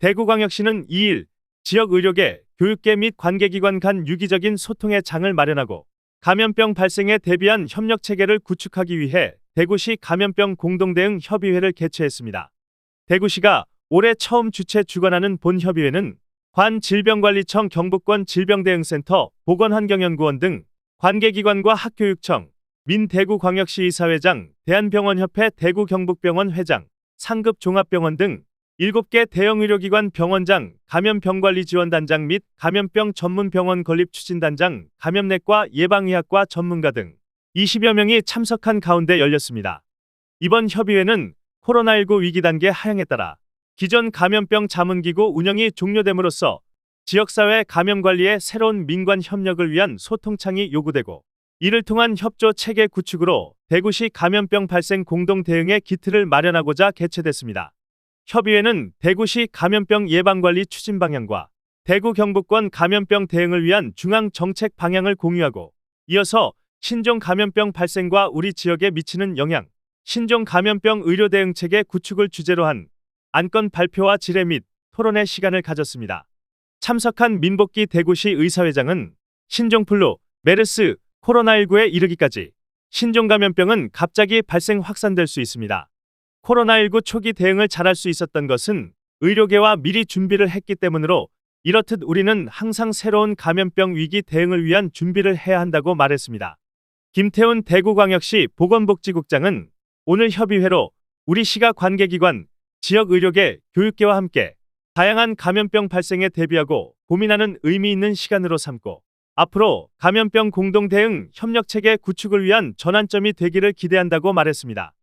대구광역시는 2일 지역 의료계, 교육계 및 관계기관 간 유기적인 소통의 장을 마련하고 감염병 발생에 대비한 협력 체계를 구축하기 위해 대구시 감염병 공동대응 협의회를 개최했습니다. 대구시가 올해 처음 주최 주관하는 본 협의회는 관 질병관리청 경북권 질병대응센터 보건환경연구원 등 관계기관과 학교육청, 민대구광역시 이사회장, 대한병원협회 대구경북병원 회장, 상급 종합병원 등 7개 대형 의료기관 병원장, 감염병관리 지원단장 및 감염병 전문병원 건립 추진단장, 감염내과 예방의학과 전문가 등 20여 명이 참석한 가운데 열렸습니다. 이번 협의회는 코로나19 위기 단계 하향에 따라 기존 감염병 자문기구 운영이 종료됨으로써 지역사회 감염 관리에 새로운 민관 협력을 위한 소통창이 요구되고 이를 통한 협조 체계 구축으로 대구시 감염병 발생 공동 대응의 기틀을 마련하고자 개최됐습니다. 협의회는 대구시 감염병 예방관리 추진 방향과 대구 경북권 감염병 대응을 위한 중앙 정책 방향을 공유하고 이어서 신종 감염병 발생과 우리 지역에 미치는 영향, 신종 감염병 의료 대응 체계 구축을 주제로 한 안건 발표와 질의 및 토론의 시간을 가졌습니다. 참석한 민복기 대구시 의사회장은 신종플루, 메르스, 코로나19에 이르기까지 신종 감염병은 갑자기 발생 확산될 수 있습니다. 코로나19 초기 대응을 잘할 수 있었던 것은 의료계와 미리 준비를 했기 때문으로 이렇듯 우리는 항상 새로운 감염병 위기 대응을 위한 준비를 해야 한다고 말했습니다. 김태훈 대구광역시 보건복지국장은 오늘 협의회로 우리 시가 관계기관, 지역 의료계, 교육계와 함께 다양한 감염병 발생에 대비하고 고민하는 의미 있는 시간으로 삼고 앞으로 감염병 공동 대응 협력 체계 구축을 위한 전환점이 되기를 기대한다고 말했습니다.